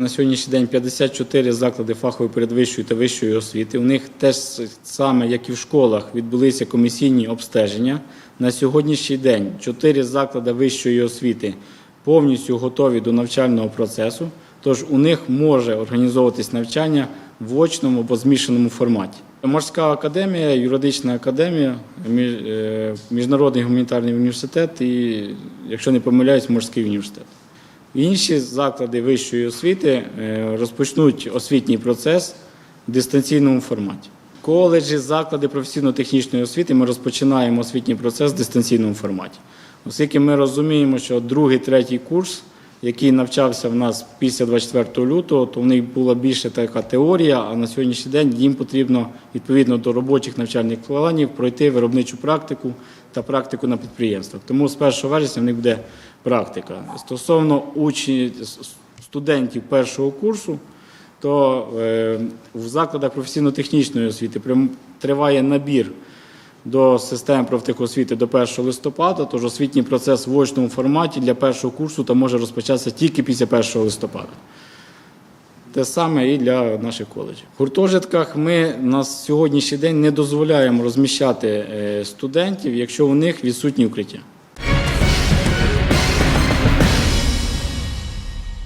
На сьогоднішній день 54 заклади фахової передвищої та вищої освіти. У них теж саме, як і в школах, відбулися комісійні обстеження. На сьогоднішній день 4 заклади вищої освіти повністю готові до навчального процесу, тож у них може організовуватись навчання в очному або змішаному форматі. Морська академія, юридична академія, е, міжнародний гуманітарний університет і, якщо не помиляюсь, морський університет. Інші заклади вищої освіти е, розпочнуть освітній процес в дистанційному форматі. Коледжі, заклади професійно-технічної освіти ми розпочинаємо освітній процес в дистанційному форматі. Оскільки ми розуміємо, що другий, третій курс, який навчався в нас після 24 лютого, то в них була більше така теорія, а на сьогоднішній день їм потрібно відповідно до робочих навчальних планів пройти виробничу практику та практику на підприємствах. Тому з 1 вересня в них буде практика. Стосовно учнів, студентів першого курсу, то е, в закладах професійно-технічної освіти триває набір до системи профтехосвіти до 1 листопада, тож освітній процес в очному форматі для першого курсу та може розпочатися тільки після 1 листопада. Те саме і для наших коледжів. В гуртожитках ми на сьогоднішній день не дозволяємо розміщати е, студентів, якщо у них відсутні укриття.